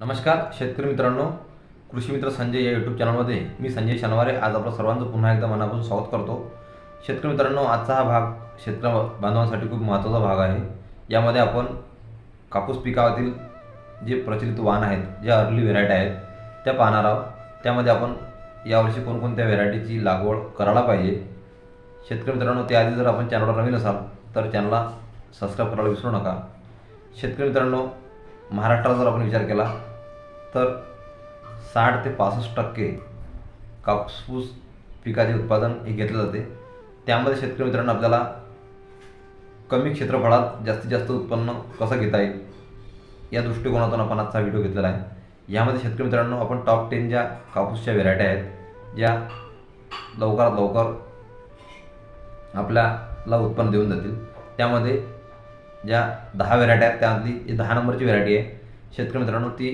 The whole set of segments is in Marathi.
नमस्कार शेतकरी मित्रांनो. कृषी मित्र संजय या यूट्यूब चॅनलमध्ये मी संजय शनिवारे आज आपलं सर्वांचं पुन्हा एकदा मनापासून स्वागत करतो. शेतकरी मित्रांनो आजचा हा भाग क्षेत्र बांधवांसाठी खूप महत्त्वाचा भाग आहे. यामध्ये आपण कापूस पिकावरील जे प्रचलित वाण आहेत ज्या अर्ली व्हेरायटी आहेत त्या पाहणार आहोत. त्यामध्ये आपण यावर्षी कोणकोणत्या व्हेरायटीची लागवड करायला पाहिजे. शेतकरी मित्रांनो त्याआधी जर आपण चॅनलवर नवीन असाल तर चॅनलला सबस्क्राईब करायला विसरू नका. शेतकरी मित्रांनो महाराष्ट्राचा जर आपण विचार केला तर साठ ते पासष्ट टक्के कापूस पिकाचे उत्पादन हे घेतलं जाते. त्यामध्ये शेतकरी मित्रांनो आपल्याला कमी क्षेत्रफळात जास्तीत जास्त उत्पन्न कसं घेता येईल या दृष्टिकोनातून आपण आजचा व्हिडिओ घेतलेला आहे. यामध्ये शेतकरी मित्रांनो आपण टॉप टेन ज्या कापूसच्या व्हेरायट्या आहेत ज्या लवकरात लवकर आपल्याला उत्पन्न देऊन जातील त्यामध्ये ज्या दहा व्हेरायटी आहेत त्यातली जी दहा नंबरची व्हेरायटी आहे शेतकरी मित्रांनो ती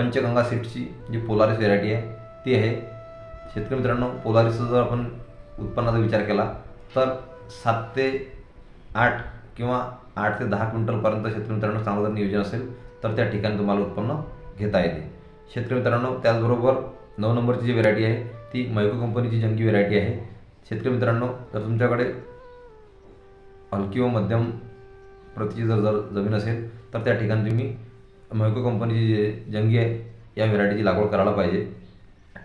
पंचगंगा सीटची जी पोलारिस व्हेरायटी आहे ती आहे. शेतकरी मित्रांनो पोलारिसचा जर आपण उत्पन्नाचा विचार केला तर सात ते आठ किंवा आठ ते दहा क्विंटलपर्यंत शेतकरी मित्रांनो चांगलं जर नियोजन असेल तर त्या ठिकाणी तुम्हाला उत्पन्न घेता येते. शेतकरी मित्रांनो त्याचबरोबर नऊ नंबरची जी व्हेरायटी आहे ती मैको कंपनीची जंगी व्हेरायटी आहे. शेतकरी मित्रांनो जर तुमच्याकडे हलकी व मध्यम प्रतीची जर जर जमीन असेल तर त्या ठिकाणी तुम्ही महको कंपनीची जे जंगी आहे या व्हेरायटीची लागवड करायला पाहिजे.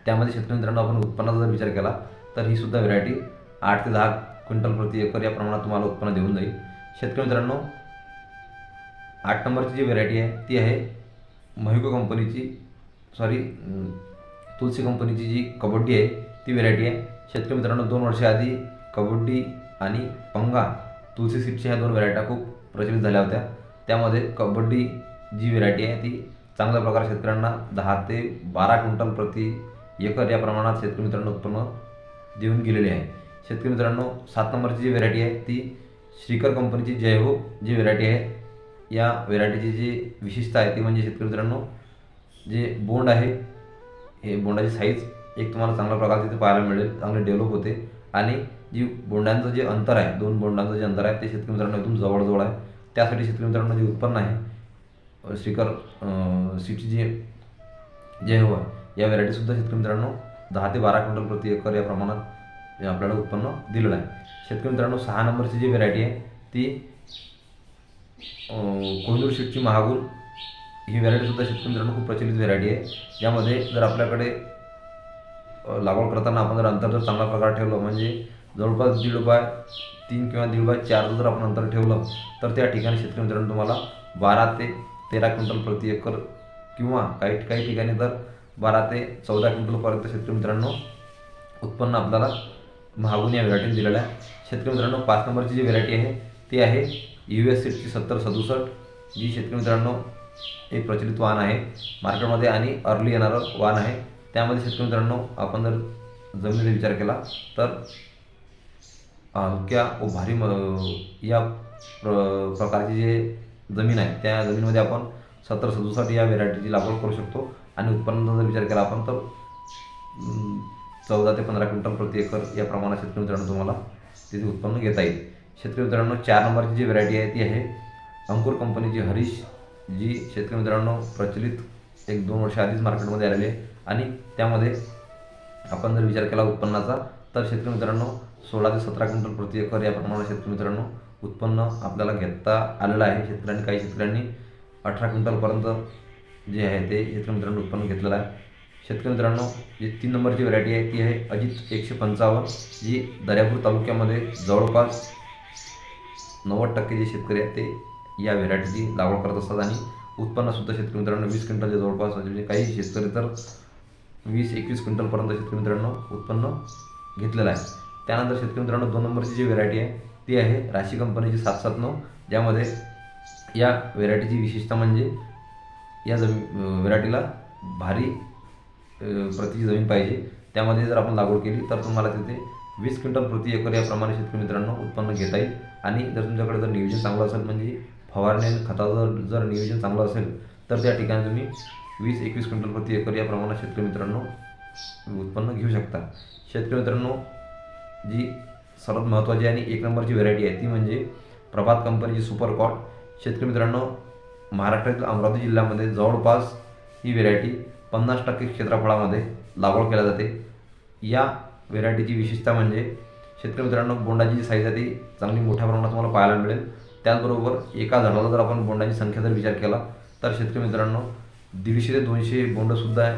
त्यामध्ये शेतकरी मित्रांनो आपण उत्पन्नाचा जर विचार केला तर ही सुद्धा व्हेरायटी आठ ते दहा क्विंटल प्रति एकर या प्रमाणात तुम्हाला उत्पन्न देऊन जाईल. शेतकरी मित्रांनो आठ नंबरची जी व्हेरायटी आहे ती आहे महिको कंपनीची सॉरी तुलसी कंपनीची जी कबड्डी आहे ती व्हेरायटी आहे. शेतकरी मित्रांनो दोन वर्षाआधी कबड्डी आणि पंगा तुलसी सीटच्या ह्या दोन व्हेरायट्या खूप प्रचलित झाल्या होत्या. त्यामध्ये कबड्डी जी व्हेरायटी आहे ती चांगल्या प्रकारे शेतकऱ्यांना दहा ते बारा क्विंटल प्रति एकर या प्रमाणात शेतकरी मित्रांनो उत्पन्न देऊन गेलेली आहे. शेतकरी मित्रांनो सात नंबरची जी व्हेरायटी आहे ती श्रीकर कंपनीची जय हो जी व्हेरायटी आहे. या व्हेरायटीची जी विशेषता आहे ती म्हणजे शेतकरी मित्रांनो जे बोंड आहे हे बोंडाची साईज एक तुम्हाला चांगल्या प्रकारे तिथे पाहायला मिळेल चांगले डेव्हलप होते. आणि जी बोंडांचं जे अंतर आहे दोन बोंडांचं जे अंतर आहे ते शेतकरी मित्रांनो एकदम जवळजवळ आहे. त्यासाठी शेतकरी मित्रांनो जे उत्पन्न आहे श्रीकर सीटची जे हो या व्हरायटीसुद्धा शेतकरी मित्रांनो दहा ते बारा क्विंटल प्रति एकर या प्रमाणात हे आपल्याला उत्पन्न दिलेलं आहे. शेतकरी मित्रांनो सहा नंबरची जी व्हेरायटी आहे ती कोहिनूर शीटची महागुल ही व्हरायटीसुद्धा शेतकरी मित्रांनो खूप प्रचलित व्हरायटी आहे. ज्यामध्ये जर आपल्याकडे लागवड करताना आपण जर अंतर जर चांगला प्रकार ठेवलं म्हणजे जवळपास दीड बाय तीन किंवा दीड बाय चारचं जर आपण अंतर ठेवलं तर त्या ठिकाणी शेतकरी मित्रांनो तुम्हाला बारा ते तेरा क्विंटल प्रति एकर किंवा काही काही ठिकाणी तर बारा ते चौदा क्विंटलपर्यंत शेतकरी मित्रांनो उत्पन्न आपल्याला महागून या व्हेरायटीने दिलेलं आहे. शेतकरी मित्रांनो पाच नंबरची जी व्हेरायटी आहे ती आहे यू एस सीटची सत्तर सदुसष्ट जी शेतकरी मित्रांनो एक प्रचलित वाहन आहे. मार्केटमध्ये आणि अर्ली येणारं वाहन आहे. त्यामध्ये शेतकरी मित्रांनो आपण जर जमिनीचा विचार केला तर हलक्या व भारी म या प्र प्रकारचे जे जमीन आहे. त्या जमीनमध्ये आपण सत्तर सदुसष्ट या व्हेरायटीची लागवड करू शकतो. आणि उत्पन्नाचा जर विचार केला आपण तर चौदा ते पंधरा क्विंटल प्रति एकर या प्रमाणात शेतकरी मित्रांनो तुम्हाला तिथे उत्पन्न घेता येईल. शेतकरी मित्रांनो चार नंबरची जी व्हरायटी आहे ती आहे अंकुर कंपनीची हरीश जी शेतकरी मित्रांनो प्रचलित एक दोन वर्ष आधीच मार्केटमध्ये आलेली आहे. आणि त्यामध्ये आपण जर विचार केला उत्पन्नाचा तर शेतकरी मित्रांनो सोळा ते सतरा क्विंटल प्रति एकर या प्रमाणात शेतकरी मित्रांनो उत्पन्न आपल्याला घेता आलेलं आहे. शेतकऱ्यांनी काही शेतकऱ्यांनी अठरा क्विंटलपर्यंत जे आहे ते शेतकरी मित्रांनो उत्पन्न घेतलेलं आहे. शेतकरी मित्रांनो जी तीन नंबरची व्हरायटी आहे ती आहे अजित एकशे पंचावन्न जी दर्यापूर तालुक्यामध्ये जवळपास नव्वद टक्के जे शेतकरी आहेत ते या व्हेरायटीची लागवड करत असतात आणि उत्पन्नसुद्धा शेतकरी मित्रांनो वीस क्विंटलच्या जवळपास म्हणजे काही शेतकरी तर वीस एकवीस क्विंटलपर्यंत शेतकरी मित्रांनो उत्पन्न घेतलेलं आहे. त्यानंतर शेतकरी मित्रांनो दोन नंबरची जी व्हेरायटी आहे ती आहे राशी कंपनीची सात सात नऊ. ज्यामध्ये या व्हेरायटीची विशेषता म्हणजे या जमी व्हेरायटीला भारी प्रतीची जमीन पाहिजे. त्यामध्ये जर आपण लागवड केली तर तुम्हाला तिथे वीस क्विंटल प्रति एकर याप्रमाणे शेतकरी मित्रांनो उत्पन्न घेता येईल. आणि जर तुमच्याकडे जर नियोजन चांगलं असेल म्हणजे फवारणी खताचं जर नियोजन चांगलं असेल तर त्या ठिकाणी तुम्ही वीस एकवीस क्विंटल प्रति एकर या प्रमाणात शेतकरी मित्रांनो उत्पन्न घेऊ शकता. शेतकरी मित्रांनो जी सर्वात महत्त्वाची आणि एक नंबरची व्हेरायटी आहे ती म्हणजे प्रभात कंपनीची सुपर कॉट शेतकरी मित्रांनो महाराष्ट्रातील अमरावती जिल्ह्यामध्ये जवळपास ही व्हेरायटी पन्नास टक्के क्षेत्रफळामध्ये लागवड केल्या जाते. या व्हेरायटीची विशेषता म्हणजे शेतकरी मित्रांनो बोंडाची जी साईज आहे ती चांगली मोठ्या प्रमाणात तुम्हाला पाहायला मिळेल. त्याचबरोबर एका झाडाला जर आपण बोंडाची संख्या जर विचार केला तर शेतकरी मित्रांनो दीडशे ते दोनशे बोंडसुद्धा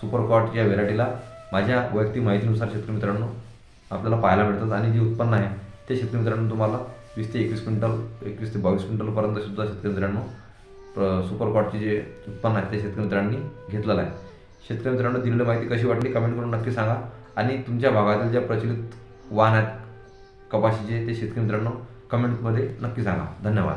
सुपर कॉट या व्हेरायटीला माझ्या वैयक्तिक माहितीनुसार शेतकरी मित्रांनो आपल्याला पाहायला मिळतात आणि जे उत्पन्न आहे ते शेतकरी मित्रांनो तुम्हाला वीस ते एकवीस क्विंटल एकवीस ते बावीस क्विंटलपर्यंत सुद्धा शेतकरी मित्रांनो प्र- सुपर कॉटचे जे उत्पन्न आहे ते शेतकरी मित्रांनी घेतलेलं आहे. शेतकरी मित्रांनो दिलेली माहिती कशी वाटली कमेंट करून नक्की सांगा. आणि तुमच्या भागातील ज्या प्रचलित वाहन आहेत कपाशीचे ते शेतकरी मित्रांनो कमेंटमध्ये नक्की सांगा. धन्यवाद.